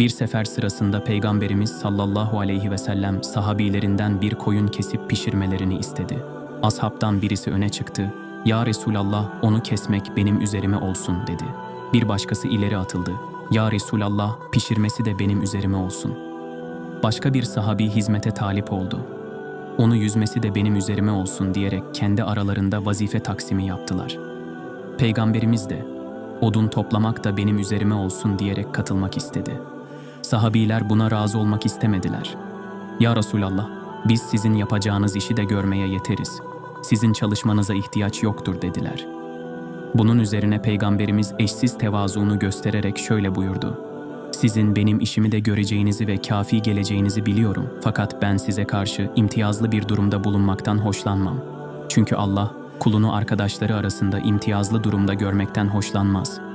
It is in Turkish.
Bir sefer sırasında Peygamberimiz sallallahu aleyhi ve sellem sahabilerinden bir koyun kesip pişirmelerini istedi. Ashabtan birisi öne çıktı. Ya Resulallah onu kesmek benim üzerime olsun dedi. Bir başkası ileri atıldı. Ya Resulallah pişirmesi de benim üzerime olsun. Başka bir sahabi hizmete talip oldu. Onu yüzmesi de benim üzerime olsun diyerek kendi aralarında vazife taksimi yaptılar. Peygamberimiz de odun toplamak da benim üzerime olsun diyerek katılmak istedi. Sahabiler buna razı olmak istemediler. Ya Resulallah, biz sizin yapacağınız işi de görmeye yeteriz. Sizin çalışmanıza ihtiyaç yoktur dediler. Bunun üzerine Peygamberimiz eşsiz tevazuunu göstererek şöyle buyurdu. Sizin benim işimi de göreceğinizi ve kafi geleceğinizi biliyorum. Fakat ben size karşı imtiyazlı bir durumda bulunmaktan hoşlanmam. Çünkü Allah kulunu arkadaşları arasında imtiyazlı durumda görmekten hoşlanmaz.